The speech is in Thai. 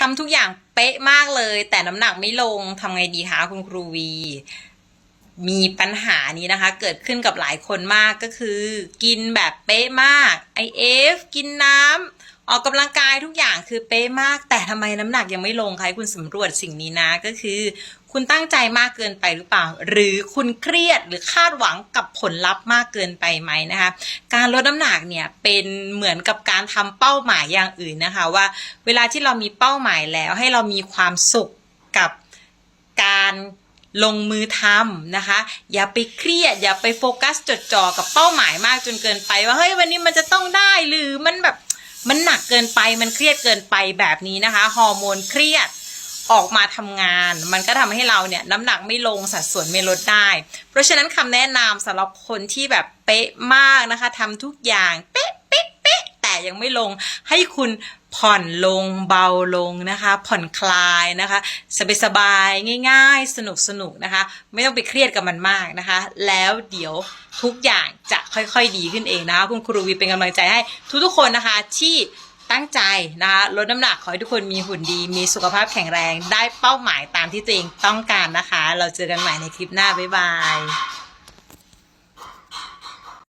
ทำทุกอย่างเป๊ะมากเลย แต่น้ำหนักไม่ลงทำไงดีคะคุณครูวี มีปัญหานี้นะคะ เกิดขึ้นกับหลายคนมากก็คือ กินแบบเป๊ะมาก IF กินน้ำออกกำลังกายทุกอย่างคือเป๊ะมาก แต่ทำไมน้ำหนักยังไม่ลงคะให้คุณสำรวจสิ่งนี้นะก็คือ คุณตั้งใจมากเกินไปหรือเปล่า หรือคุณเครียดหรือคาดหวังกับผลลัพธ์มากเกินไปไหมนะคะ การลดน้ำหนักเนี่ยเป็นเหมือนกับการทำเป้าหมายอย่างอื่นนะคะ ว่า เวลาที่เรามีเป้าหมายแล้วให้เรามีความสุขกับการ ลงมือทำนะคะ อย่าไปเครียด อย่าไปโฟกัสจดจ่อกับเป้าหมายมากจนเกินไป ว่าเฮ้ยวันนี้มันจะต้องได้หรือมันแบบมันหนักเกินไปมันเครียดเกินไปแบบนี้นะคะฮอร์โมนเครียดออกมาทำงาน มันก็ทำให้เราเนี่ยน้ำหนักไม่ลงสัดส่วนไม่ลดได้ เพราะฉะนั้นคำแนะนำสำหรับคนที่แบบเป๊ะมากนะคะทำทุกอย่างเยังไม่ลง ให้คุณผ่อนลงเบาลงนะคะ ผ่อนคลายนะคะสบายๆง่าย ๆ สนุกสนุกนะคะ ไม่ต้องไปเครียดกับมันมากนะคะ แล้วเดี๋ยวทุกอย่างจะค่อยๆดีขึ้นเองนะคะคุณครูวีเป็นกำลังใจให้ทุกๆคนนะคะที่ตั้งใจนะคะลดน้ำหนักขอให้ทุกคนมีหุ่นดี มีสุขภาพแข็งแรง ได้เป้าหมายตามที่ตัวเองต้องการนะคะ เราเจอกันใหม่ในคลิปหน้า บ๊ายบาย